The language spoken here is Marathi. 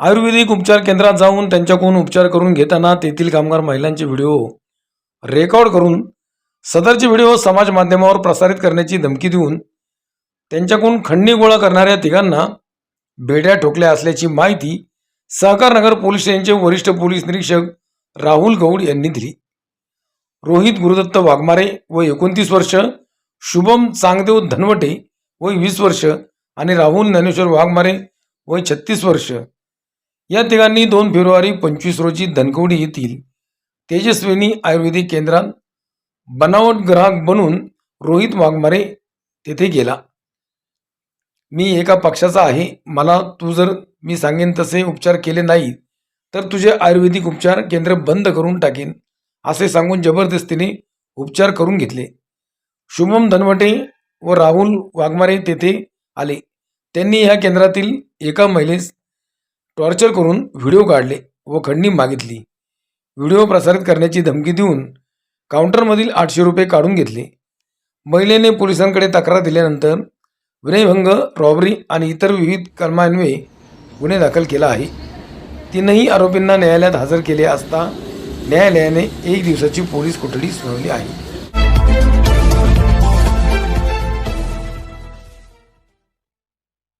आयुर्वेदिक उपचार केंद्रात जाऊन त्यांच्याकडून उपचार करून घेताना तेथील कामगार महिलांचे व्हिडिओ रेकॉर्ड करून सदरचे व्हिडिओ समाज माध्यमावर प्रसारित करण्याची धमकी देऊन त्यांच्याकडून खंडणी गोळा करणाऱ्या तिघांना बेड्या ठोकल्या असल्याची माहिती सहकारनगर पोलीस स्टेशनचे वरिष्ठ पोलीस निरीक्षक राहुल गौड यांनी दिली. रोहित गुरुदत्त वाघमारे व एकोणतीस वर्ष शुभम चांगदेव धनवटे वय वीस वर्ष आणि राहुल ज्ञानेश्वर वाघमारे वय छत्तीस वर्ष. या तिघांनी दोन फेब्रुवारी पंचवीस रोजी धनकवडी येथील तेजस्विनी आयुर्वेदिक केंद्रात बनावट ग्राहक बनून रोहित वाघमारे तेथे गेला. मी एका पक्षाचा आहे. मला तू जर मी सांगेन तसे उपचार केले नाही तर तुझे आयुर्वेदिक उपचार केंद्र बंद करून टाकेन असे सांगून जबरदस्तीने उपचार करून घेतले. शुभम धनवटे व राहुल वाघमारे तेथे आले. त्यांनी ह्या केंद्रातील एका महिलेस टॉर्चर करून व्हिडिओ काढले व खंडणी मागितली. व्हिडिओ प्रसारित करण्याची धमकी देऊन काउंटरमधील आठशे रुपये काढून घेतले. महिलेने पोलिसांकडे तक्रार दिल्यानंतर विनयभंग रॉबरी आणि इतर विविध कलमान्वये गुन्हे दाखल केला आहे. तीनही आरोपींना न्यायालयात हजर केले असता न्यायालयाने एक दिवसाची पोलीस कोठडी सुनावली आहे.